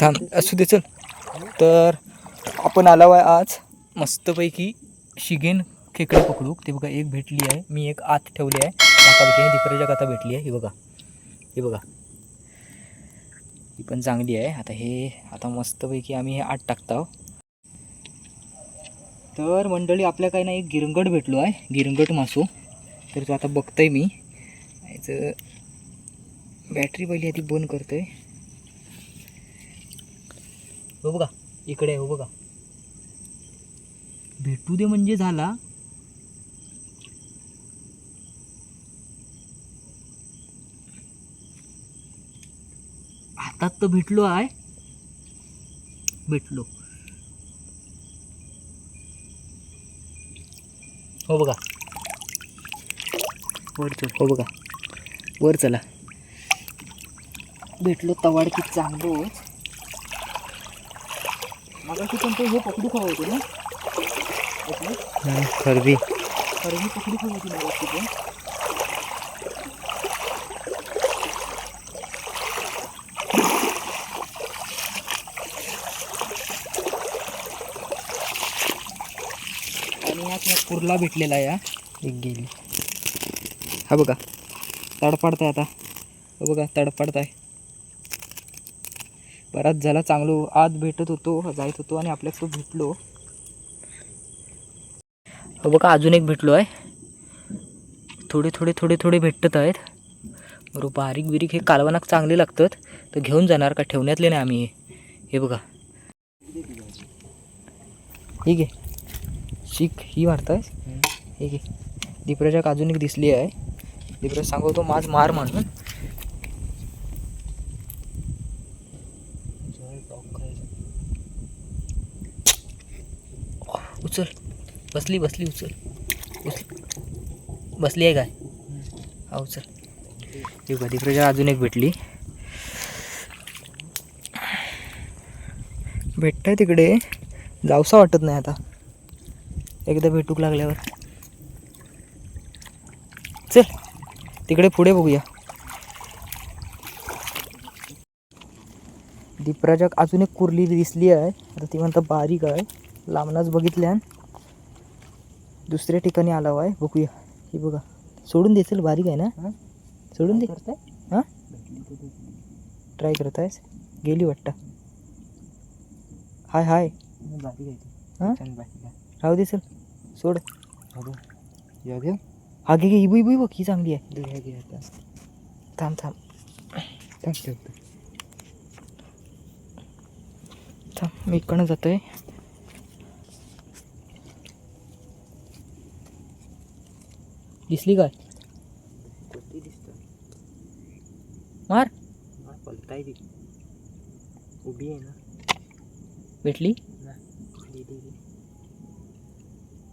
थांब असू दे चल. तर आपण आलो आहे आज मस्तपैकी शिगेन खेकडे पकडू ते बघा एक भेटली आहे. मी एक आत ठेवली आहे. माका भेटली दिपरेच्या आता भेटली आहे. ही बघा. हे बघा. ही पण चांगली आहे. आता हे आता मस्तपैकी आम्ही हे आत टाकतो तर मंडळी आपल्या काही ना एक गिरंगट भेटलो आहे. गिरंगट मासू. तर तो आता बघतोय मी. याचं बॅटरी पहिली आधी बंद करतोय. हो बघा इकडे आहे, हो बघा. भेटू दे म्हणजे झाला. हातात तर भेटलो आहे. भेटलो. हो बघा. वर चल. हो बघा. वर चला. भेटलो तवाड की चांगलोच. मगाशी पण तो हे पकडू खावा होतो ना? खरबी. खरबी पकडू खावा होती मगाशी पण. आणि यात ह्या कुर्ला भेटलेला आहे हा. एक गेली. हा बघा. तडफडताय आता. हा बघा तडफडताय बराच झाला. चांगलो आत भेटत होतो जायत होतो आणि आपल्याकडं भेटलो. हो बघा अजून एक भेटलो आहे. थोडे थोडे थोडे थोडे भेटत आहेत. बरोबर बारीक बिरीक हे कालवनाक चांगले लागतात. तर घेऊन जाणार का? ठेवण्यातले नाही आम्ही हे. हे बघा. ठीक आहे शीख ही मारताय. ठीक आहे दीपराच्या अजून एक दिसली आहे. दीपराज सांगतो माझ मार म्हणून उचल बसली बसली उचल. उचल. बसली आहे काय? हा उचल. ठीक आहे अजून एक भेटली. भेटताय तिकडे. जाऊसा वाटत नाही आता. एकदा भेटूक लागल्यावर. चल तिकडे पुढे बघूया. दीपराजाक अजून एक कुर्ली दिसली आहे. आता ती म्हणता बारीक आहे. लांबनाच बघितल्या दुसऱ्या ठिकाणी आला आहे बघूया. ही बघा. सोडून देशील? बारीक आहे ना? सोडून दे. हां? ट्राय करत आहेस गेली वाटतं. हाय हाय. हां? राहू दे. सोड हा घे घे इबू इबू बघ ही चांगली आहे. थांब थांब. थांब मी इकडनं जातोय. दिसली काय? मार. उभी आहे ना. भेटली?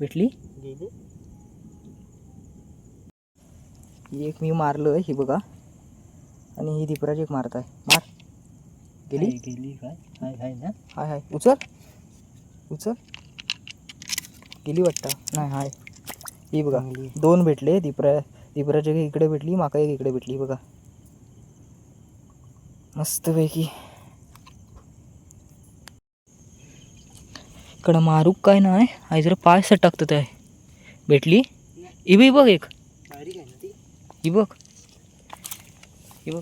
भेटली? एक मी मारलं ही बघा. आणि ही दीपराज एक मारत आहे. मार. गेली? गेली काय? हाय हाय ना. हाय हाय. उचल. उचल. गेली वाटतं. नाही हाय. ही बघा. दोन भेटले दीपरा दीपराज एक इकडे भेटली माका एक इकडे भेटली बघा. मस्तपैकी. इकडं मारूक काय नाही आई जरा पाय सटकतात आहे. भेटली? ही बी बघ एक. ही बघ. ही बघ.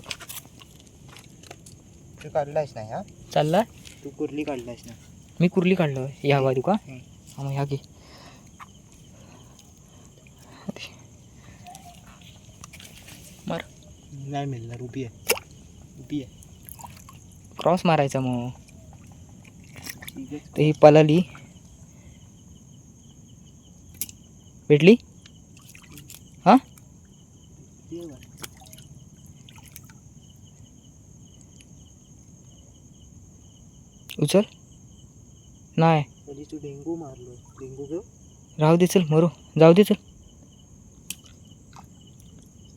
तू काढलायस नाही हा? चालला तू कुर्ली काढलायस ना? मी कुर्ली काढलं ह्या बाजू का. हा मग ह्या घे. मार. नाही मिळणार उभी आहे. उभी आहे. क्रॉस मारायचा मग. ठीक आहे. तर ही पलाली. भेटली? हां. उचल. नाही. कधी तू डेंगू मारलो डेंगू घेऊ? राहू दे चल मरू. जाऊ दे चल.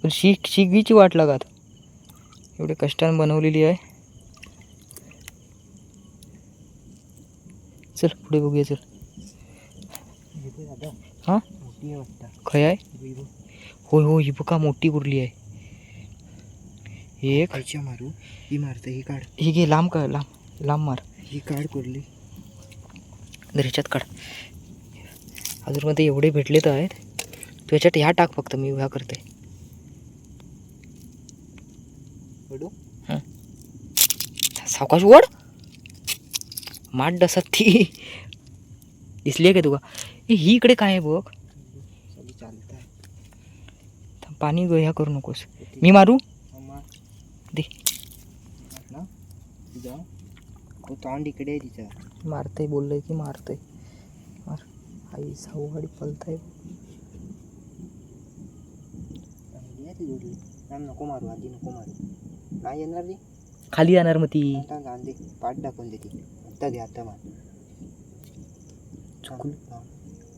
पण शिक शिगीची वाट लागात. एवढे कष्टाने बनवलेली आहे. चल पुढे बघूया चल. हां? खय आहे. होय हो ही बघा मोठी कुर्ली आहे. हे एक. खायच्या मारू ही मारते ही काढ. ही घे लांब का लांब लांब मार. ही काढ पडली दरीच्यात काढ. अजून मध्ये एवढे भेटले तर आहेत. तू याच्यात ह्या टाक फक्त मी ह्या करते. सावकाश वड माठ डसत ती. दिसली आहे का तुका? ही इकडे काय आहे बघ? सगळी पाणी ग- ह्या करू नकोस. मी मारू? दे. ना तोंड इकडे आहे तिचा मारतय बोललंय की मारतय. मार. आई सावगाडी पलताय. आहे नको मारू आधी नको मारू नाही येणार रे. खाली जाणार मग ती. आता दे पाठ दाखवून दे ती आता घे आता मार. चुकलं. हा.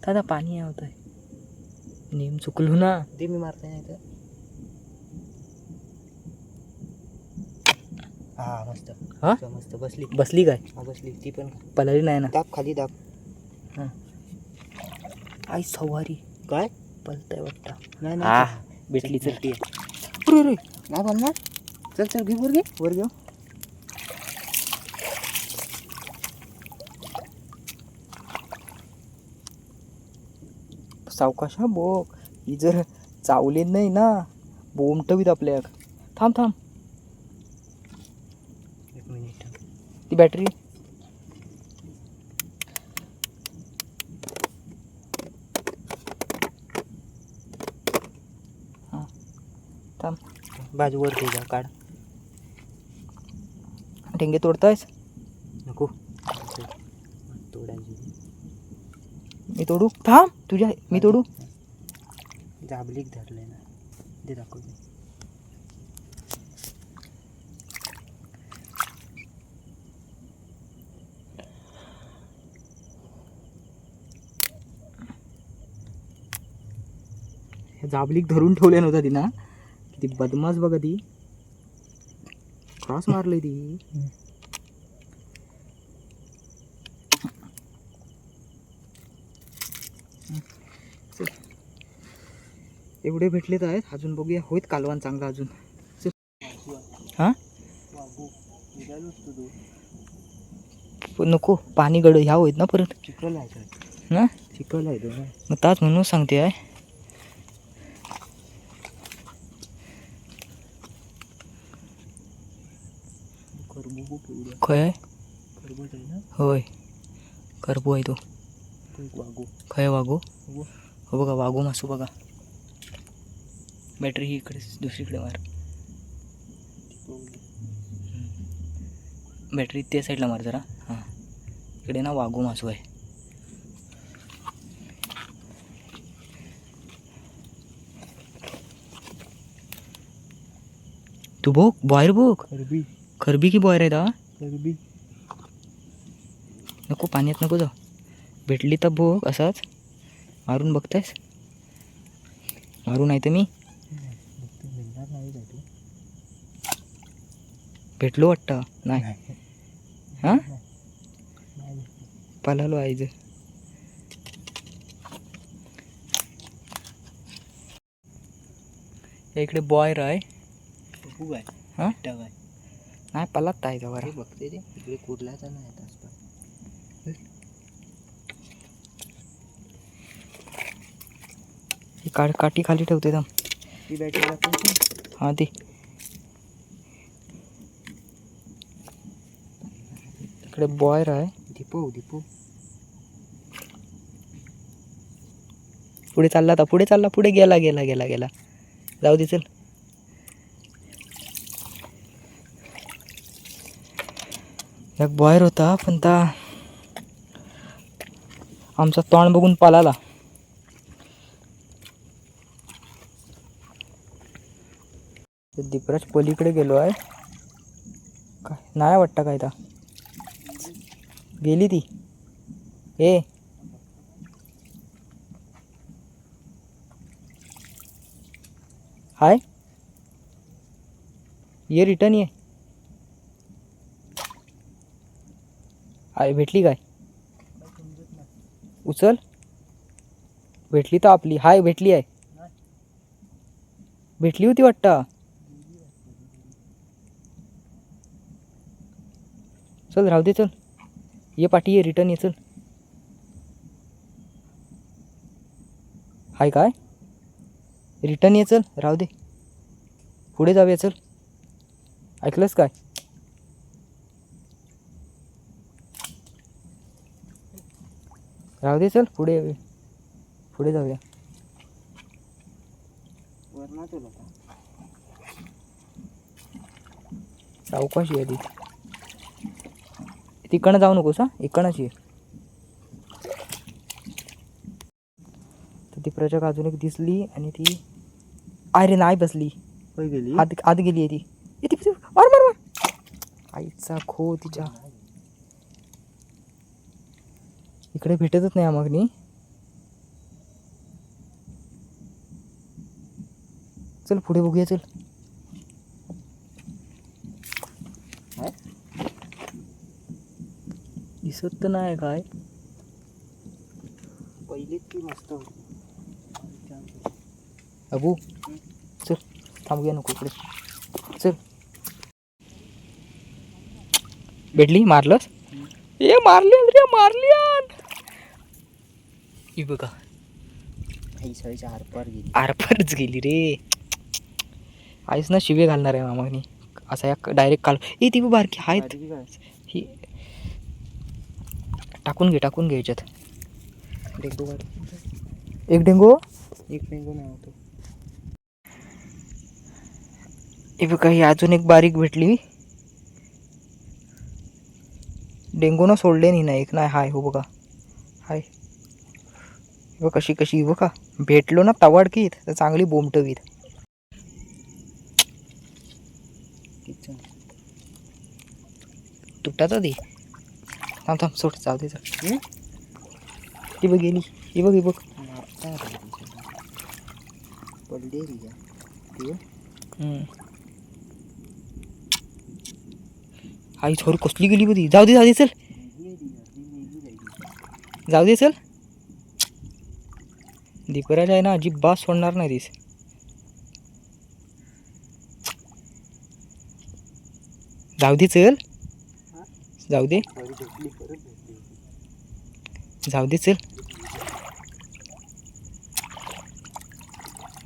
दादा पाणी होत आहे नेम चुकलो ना. दे मी मारते नाही तर. हा मस्त. हा? मस्त बसली. बसली काय? हा बसली. ती पण पलाली नाही ना. दाब खाली दाब. आई सवारी. काय? पलताय वाटतं. नाही हा नाही भेटली चल भेटली अरे अरे नाही बोलणार चल चल. घे वर घे. वर घेऊ. सावकाश हा बोक ही जर चावली नाही ना बोमटवीत आपल्या. थांब थांब. एक मिनिट ती बॅटरी. हां. थांब. बाजूवर काढ. ठेंगे तोडतायस? नको. तोडायची. मी तोडू. थांब तुझ्या मी तोडू. जाबलीक धरले ना. दे दाखव जाबलीक धरून ठेवल्या नव्हता ती ना किती बदमाश बघा ती. क्रॉस मारली ती. एवढे भेटले तर आहेत. अजून बघूया. होईत कालवान चांगला अजून. हां? पण नको. पाणी गड ह्या होईत ना परत. चिखल आहे ना? चिखल आहे मग ताच म्हणून सांगते आहे. खय? आहे होय. करबो आहे तो. वागू खय वागू? हो बघा वागू मासू बघा. बॅटरी ही इकडे दुसरीकडे मार. बॅटरी त्या साईडला मार जरा. हां. इकडे ना वागो मासू आहे. तू बघ बॉयर बघ. खरबी. खरबी की बॉयर आहे दा. खरबी. नको पाण्यात नको जा भेटली तर बघ असाच. मारून बघतायस? मारू नाही तर मी बघतो मिळणार नाही का तू भेटलो वाटतं? नाही. हां? पलालो आईज इकडे बॉयर आहे. हां? नाही पलात आहे जवळ बघते ते इकडे कुर्लाचा नाही आसपास. ही काठी खाली ठेवते दम ती बॅटरी हां ती इकडे बॉयर आहे दीपो दीपो. पुढे चालला आता पुढे चालला पुढे गेला गेला गेला गेला. जाऊ दे चल. एक बॉयर होता पण ता आमचा तोंड बघून पालाला. दीपराज पलीकडे गेलो आहे. काय नाही वाटतं काय ता गेली ती. ए. हाय. ये रिटर्न ये. आय भेटली काय? उचल. भेटली तर आपली. हाय भेटली आहे. भेटली होती वाटत. चल राहू दे चल. ये पाठी ये रिटर्न ये चल. हाय काय? रिटर्न ये चल राहू दे. पुढे जाऊया चल. ऐकलंस काय? राहू दे चल. पुढे. पुढे जाऊया. सावकाशी ती. तिकडनं जाऊ नकोस हा? इकडनंच ये. तर ती प्रजक अजून एक दिसली आणि ती अरे नाही बसली. गेली? आत आत गेली आहे ती ती मार मार मार. आईचा खो तिच्या. इकडे भेटतच नाही आम्हाला चल पुढे बघूया चल. दिसत नाही काय? पहिलीच ती मस्त अबू चल थांबूया नको इकडे. चल. भेटली मारलंस? ए मारली रे मारली ही बघा. आई सळीच्या आरपार गेली. आरपारच गेली रे. आईस ना शिवे घालणार आहे मामानी. असा या डायरेक्ट काल ए ती बारकी आहेत. टाकून घे टाकून घे याच्यात. डेंगू. एक डेंगू? एक डेंगू नाही होतो. हे बघा ही अजून एक बारीक भेटली. डेंगूनं सोडले नाही ना एक नाही हाय हो बघा. हाय. बघ कशी कशी बघा. भेटलो ना तवाडकीत तर चांगली बोमटवीत तुटाचा दे थांब थांब सोड दे चल? ती बघ गेली ही बघ ही बघ. पडली. आई छोरी कसली गेली बघ ती जाऊ दे जाऊ दे चल. जाऊ दे चल दीपराज आहे ना अजिबात सोडणार नाही तीस जाऊ दे चल जाऊ दे. जाऊ दे चल.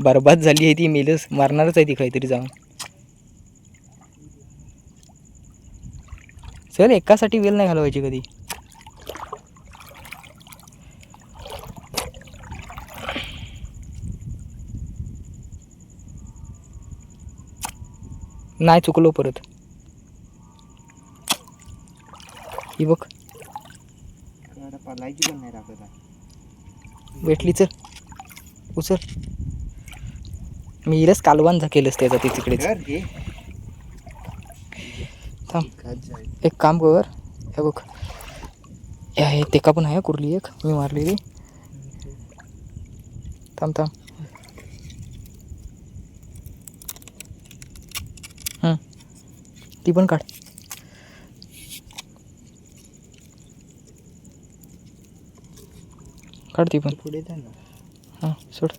बरबाद झाली आहे ती मेलच. मारणारच आहे ती काहीतरी जाऊन. चल एकासाठी वेल नाही घालवायची कधी. नाही चुकलो परत. ही बघ. पलायची पण नाही. भेटली चल. उचल. मी इलच कालवान केलंस त्याचा ते घे. थांब. एक काम कर. हे बघ. हे ते का पण आहे कुर्ली एक. मी मारलेली थांब थांब. हं. ती पण काढ. काढ ती पण. पुढे हां सोड.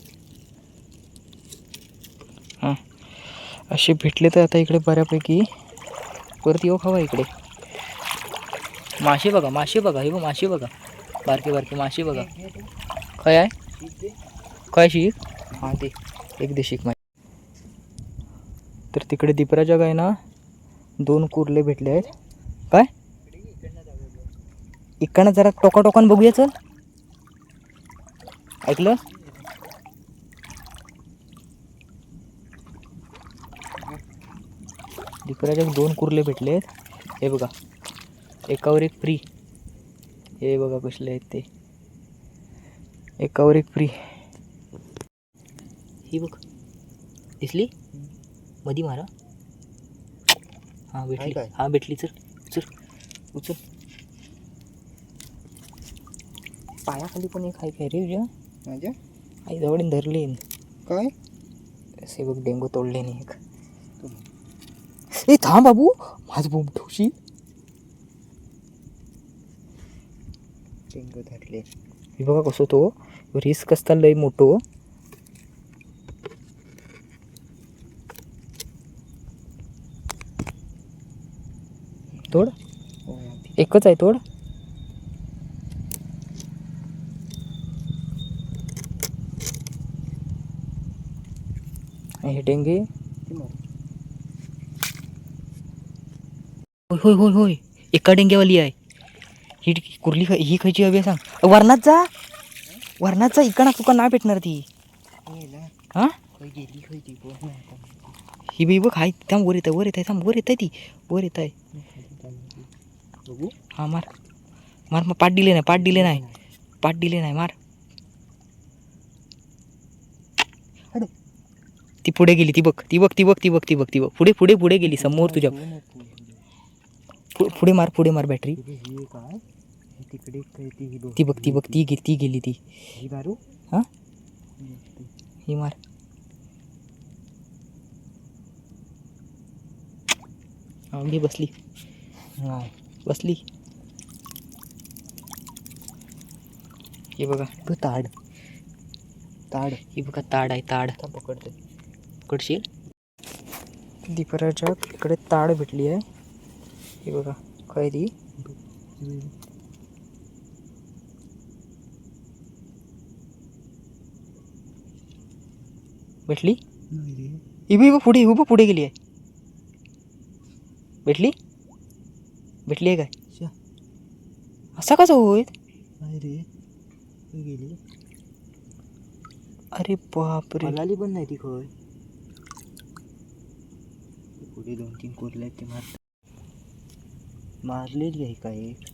हां. असे भेटले तर आता इकडे बऱ्यापैकी परत येऊ खावा इकडे. मासे बघा मासे बघा हे बघ मासे बघा. बारके बारके मासे बघा. काय आहे. काय शीक हां ते एक दे शीक मासे तर तिकडे दीपराजा आहे ना दोन कुर्ले भेटले आहेत. काय? इकडनं जरा टोका टोकान बघूया चल. ऐकलं? दीपराजा दोन कुर्ले भेटले आहेत हे बघा. एकावर एक फ्री हे बघा कसले आहेत ते. एकावर एक फ्री ही बघ. दिसली? मधी मारा. हां भेटली? हां भेटली. चल चल. उचल. पायाखाली पण एक आहे काय रे तुझ्या? माझ्या आई जवळ धरली काय? असे बघ डेंगू तोडले नाही एक. ए थांब बाबू माझं बोंब ठेवशी डेंगू धरले. हे बघा कसं तो रिस्क असता लय मोठो तोड. हो, एकच आहे तोड. हे मग होय होय होय होय. एका डेंग्यावाली आहे. ही कुर्ली ख- ही खायची हवी आहे सांग. वरणात जा. वरणात जा इकडं तुका नाही भेटणार ती. हां. ही बाई बघ हाय थांब वर येत आहे वर येत आहे थांब वर येत आहे ती. वर येत आहे हा मार. मार मग पाठ दिले नाही पाठ दिले नाही. पाठ दिले नाही मार. ती पुढे गेली ती बघ ती बघ ती बघ ती बघ ती बघ ती बघ. पुढे पुढे पुढे गेली समोर तुझ्या. पुढे मार पुढे मार बॅटरी ती बघ. ती बघ ती गे ती गेली ती. ही मार? हा? बसली. बसली. हे बघा. ताड. ताड. ही बघा ताड आहे ताड. पकडते. पकडशील दीपराच्या इकडे ताड भेटली आहे. हे बघा काय ती भेटली? ही बी पुढे उभं पुढे गेली आहे. भेटली? भेटली आहे काय. असा कसा रे गेली. अरे बापरे. पलाली पण नाही ती खय पुढे दोन तीन कोरले आहेत ते मार मारलेली आहे काय? एक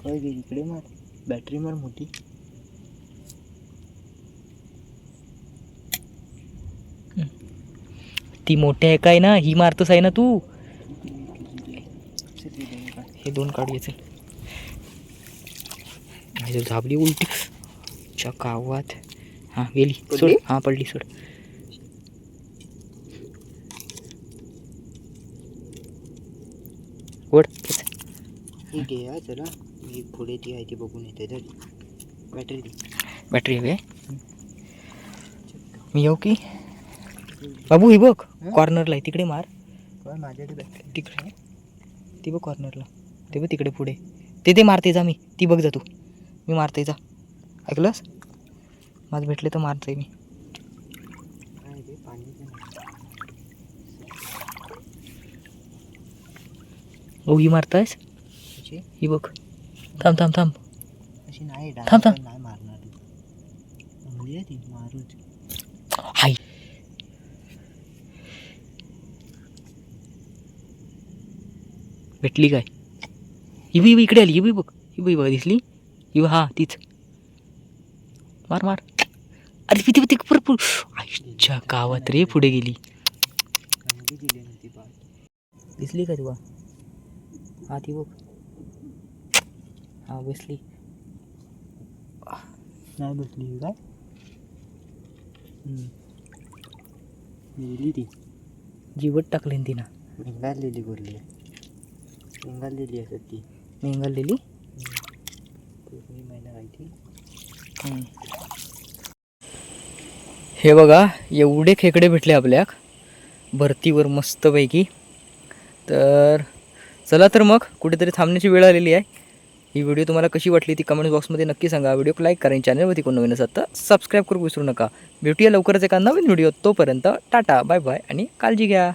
खय गेली इकडे मार. बॅटरी मार मोठी. ती मोठी आहे काय ना? ही मारतोस आहे ना तू? हे दोन काढू चल झाबली उलटी. च्या गावात. हां गेली. सोड? हां पडली सोड. ओढ. ठीक आहे चला. मी पुढे ती आहे ती बघून येते तर बॅटरी बॅटरी हवी. आहे मी येऊ की? बाबू ही बघ कॉर्नरला आहे. तिकडे मार. माझ्याकडे तिकडे. ती बघ कॉर्नरला ते बघ तिकडे पुढे. ते ते मारते जा मी. ती बघ जा तू. मी मारते जा. ऐकलंस? माझं भेटले तर मारते मी काय रे पाणी पण नाही. ही मारतायस? अशी ही बघ. थांब थांब थांब. अशी नाही थांब, थांब. नाही मारणार ती. ती मारूच. हाय. भेटली काय? ही बी इकडे आली ही बी बघ. ही बी बघ दिसली. ही बघ, हा तीच. मार मार. अरे ती ती भरपूर आईच्या गावात रे पुढे गेली. चांगली दिली ना ती पाठ दिसली का तुला? हा ती बघ हा बसली नाही बसली काय गेली ती जीवट टाकली ना तिनं निघालेली गोरली निघालेली असत ती महिना राहते हे बघा एवढे खेकडे भेटले आपल्याक. भरतीवर मस्तपैकी तर चला तर मग कुठेतरी थांबण्याची वेळ आलेली आहे. ही व्हिडिओ तुम्हाला कशी वाटली ती कमेंट बॉक्समध्ये नक्की सांगा. व्हिडिओ लाईक करा चॅनलवरती कोण नवीन असतात तर सबस्क्राईब करू विसरू नका. भेटूया लवकरच एका नवीन व्हिडिओ तोपर्यंत टाटा बाय बाय आणि काळजी घ्या.